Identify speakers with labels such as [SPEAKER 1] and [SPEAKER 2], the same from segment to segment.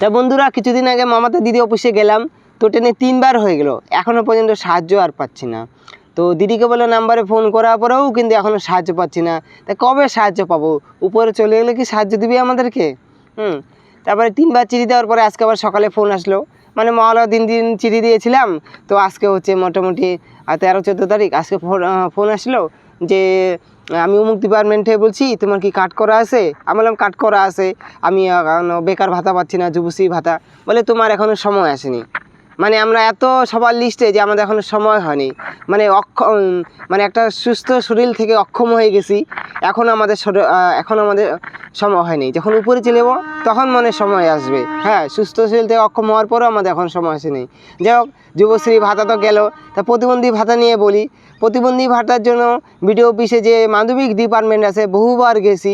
[SPEAKER 1] তা বন্ধুরা, কিছুদিন আগে মামাতে দিদি অফিসে গেলাম, তো ট্রেনে তিনবার হয়ে গেল। এখনও পর্যন্ত সাহায্য আর পাচ্ছি না। তো দিদিকে বলে নাম্বারে ফোন করার পরেও কিন্তু এখনও সাহায্য পাচ্ছি না। তা কবে সাহায্য পাবো? উপরে চলে গেলে কি সাহায্য দিবি আমাদেরকে? হুম। তারপরে তিনবার চিঠি দেওয়ার পরে আজকে আবার সকালে ফোন আসলো। মানে মহলা দিন দিন চিঠি দিয়েছিলাম, তো আজকে হচ্ছে মোটামুটি তেরো, চোদ্দ তারিখ, আজকে ফোন আসলো যে আমি অমুক ডিপার্টমেন্টে বলছি, তোমার কি কাট করা আছে? আমি বললাম কাট করা আছে। আমি বেকার ভাতা পাচ্ছি না যুবশ্রী ভাতা। বলে, তোমার এখনও সময় আসেনি। মানে আমরা এত সবার লিস্টে যে আমাদের এখন সময় হয়নি। মানে অক্ষ মানে একটা সুস্থ শরীর থেকে অক্ষম হয়ে গেছি। এখন আমাদের এখন আমাদের সময় হয়নি। যখন উপরে চলে যাব, তখন মনে সময় আসবে। হ্যাঁ সুস্থ শরীর থেকে অক্ষম হওয়ার পরেও আমাদের এখন সময় আসেনি যাই হোক, যুবশ্রী ভাতা তো গেল। তা প্রতিবন্ধী ভাতা নিয়ে বলি। প্রতিবন্ধী ভাতার জন্য বিডিও অফিসে যে মাধ্যমিক ডিপার্টমেন্ট আছে, বহুবার গেছি।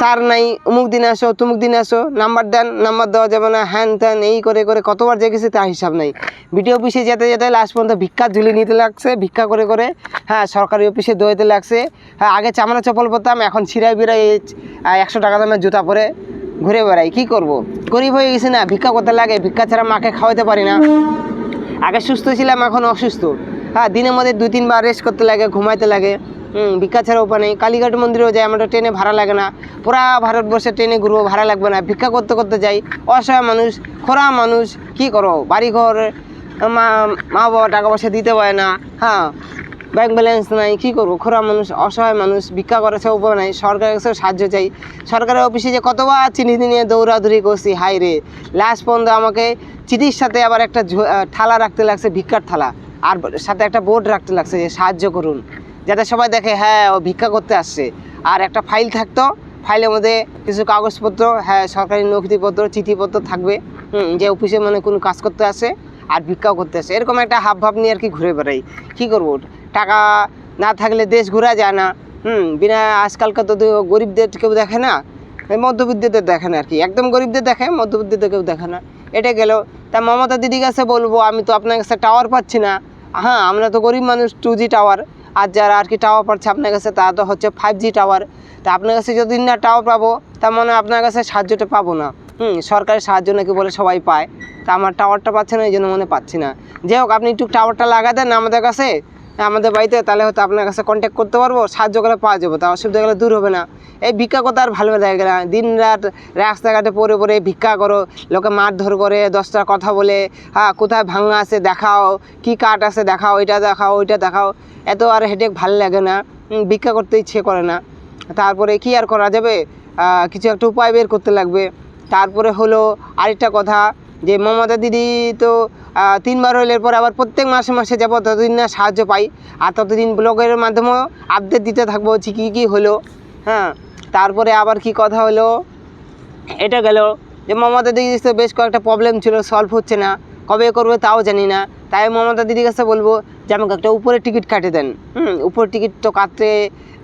[SPEAKER 1] স্যার নাই, অমুক দিন আসো, তুমুক দিন আসো, নাম্বার দেন, নাম্বার দেওয়া যাবে না, হ্যান ত্যান, এই করে করে, কতবার যে গেছি তার হিসাব নাই। বিডিও অফিসে যেতে যেতে লাস্ট পর্যন্ত ভিক্ষা ঝুলি নিতে লাগছে, ভিক্ষা করে করে হ্যাঁ সরকারি অফিসে দৌড়াতে লাগছে। হ্যাঁ আগে চামড়া চপল পরতাম, এখন ছিঁড়াই বিড়াই একশো টাকা দামের জুতা পরে ঘুরে বেড়াই, কী করব? গরিব হয়ে গেছি না, ভিক্ষা করতে লাগে, ভিক্ষা ছাড়া মাকে খাওয়াতে পারি না। আগে সুস্থ ছিলাম, এখন অসুস্থ। হ্যাঁ দিনের মধ্যে দুই, তিনবার রেস্ট করতে লাগে, ঘুমাইতে লাগে। হুম, ভিক্ষা ছাড়া উপায় নেই। কালীঘাট মন্দিরেও যাই আমরা ট্রেনে ভাড়া লাগে না। পুরা ভারতবর্ষে ট্রেনে ঘুরবো, ভাড়া লাগবে না। ভিক্ষা করতে করতে যাই, অসহায় মানুষ, খোরা মানুষ, কি করো? বাড়ি ঘর মা মা বাবা টাকা পয়সা দিতে পারে না। হ্যাঁ ব্যাংক ব্যালেন্স নাই, কী করব? খোরা মানুষ, অসহায় মানুষ, ভিক্ষা করেছে উপায় নাই। সরকারের কাছেও সাহায্য চাই। সরকারের অফিসে যে কতবার চিনি নিয়ে দৌড়াদৌড়ি করছি হাই রে! লাস্ট পর্যন্ত আমাকে চিঠির সাথে আবার একটা থালা রাখতে লাগছে, ভিক্ষার থালা। আর সাথে একটা বোর্ড রাখতে লাগছে যে সাহায্য করুন। যাতে সবাই দেখে হ্যাঁ ও ভিক্ষা করতে আসছে। আর একটা ফাইল থাকতো, ফাইলের মধ্যে কিছু কাগজপত্র হ্যাঁ সরকারি নথিপত্র, চিঠিপত্র থাকবে যে অফিসে মানে কোনো কাজ করতে আসে আর ভিক্ষাও করতে আসে। এরকম একটা হাব ভাব নিয়ে আর কি ঘুরে বেড়াই। কী করব? টাকা না থাকলে দেশ ঘোরা যায় না। হুম, বিনা আজকালকার তো গরিবদের কেউ দেখে না, মধ্যবিত্তদের দেখে না আর কি। একদম গরিবদের দেখে, মধ্যবিত্তদের কেউ দেখে না। এটা গেল। তা মমতা দিদির কাছে বলব, আমি তো আপনার কাছে টাওয়ার পাচ্ছি না। হ্যাঁ আমরা তো গরিব মানুষ টু জি টাওয়ার আর যারা আর কি টাওয়ার পাচ্ছে আপনার কাছে তারা তো হচ্ছে ফাইভ জি টাওয়ার তা আপনার কাছে যদি না টাওয়ার পাবো তার মানে আপনার কাছে সাহায্যটা পাবো না। হুম, সরকারের সাহায্য নাকি বলে সবাই পায়। তা আমার টাওয়ারটা পাচ্ছে না, এই জন্য মনে পাচ্ছি না। যাই হোক, আপনি একটু টাওয়ারটা লাগা দেন আমাদের কাছে। আমাদের বাড়িতে, তাহলে হয়তো আপনার কাছে কন্ট্যাক্ট করতে পারব, সাহায্য করে পাওয়া যাবে, তা অসুবিধা গেলে দূর হবে না। এই ভিক্ষা কথা আর ভালো লাগে না। দিন রাত রাস্তাঘাটে পরে পরে ভিক্ষা করো, লোকে মারধর করে দশটার কথা বলে হ্যাঁ কোথায় ভাঙা আছে দেখাও, কি কাঠ আছে দেখাও, এটা দেখাও, ওইটা দেখাও। এত আর হেডেক ভালো লাগে না। ভিক্ষা করতে ইচ্ছে করে না। তারপরে কি আর করা যাবে? কিছু একটা উপায় বের করতে লাগবে। তারপরে হলো আরেকটা কথা যে মমতা দিদি তো তিনবার হইলের পর আবার প্রত্যেক মাসে মাসে যাব ততদিন না সাহায্য পাই, আর ততদিন ব্লগের মাধ্যমেও আপডেট দিতে থাকব, যে কী কী হলো হ্যাঁ। তারপরে আবার কি কথা হলো, এটা গেল। যে মমতা দিদির তো বেশ কয়েকটা প্রবলেম ছিল সলভ হচ্ছে না, কবে করবে তাও জানি না। তাই মমতা দিদির কাছে বলব যে, আমাকে একটা উপরে টিকিট কাটে দেন, হুম। উপরে টিকিট তো কাটতে,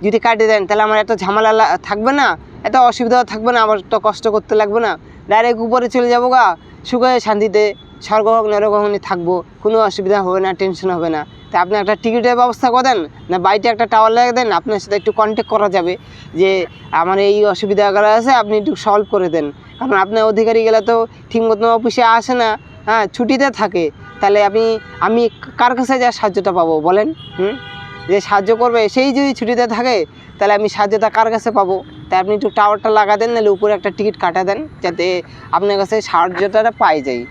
[SPEAKER 1] যদি কাটে দেন, তাহলে আমার এত ঝামেলা থাকবে না, এত অসুবিধাও থাকবে না আবার তো কষ্ট করতে লাগবে না। ডাইরেক্ট উপরে চলে যাব গা। সুখে, শান্তিতে, স্বর্গ হোক, নরক হোক থাকব। কোনো অসুবিধা হবে না টেনশন হবে না। তা আপনি একটা টিকিটের ব্যবস্থা করে দেন না বাড়িতে একটা টাওয়ার লাগিয়ে দেন, আপনার সাথে একটু কন্ট্যাক্ট করা যাবে যে আমার এই অসুবিধাগুলো আছে, আপনি একটু সলভ করে দেন। কারণ আপনার অধিকারী গেলে তো ঠিক মতো অফিসে আসে না। হ্যাঁ ছুটিতে থাকে। তাহলে আমি আমি কার কাছে যা সাহায্যটা পাবো বলেন, হুম? যে সাহায্য করবে, সেই যদি ছুটিতে থাকে, তাহলে আমি সাহায্যটা কার কাছে পাবো? তাই আপনি একটু টাওয়ারটা লাগা দেন নাহলে উপরে একটা টিকিট কাটা দেন যাতে আপনার কাছে সাহায্যটা পাই যাই।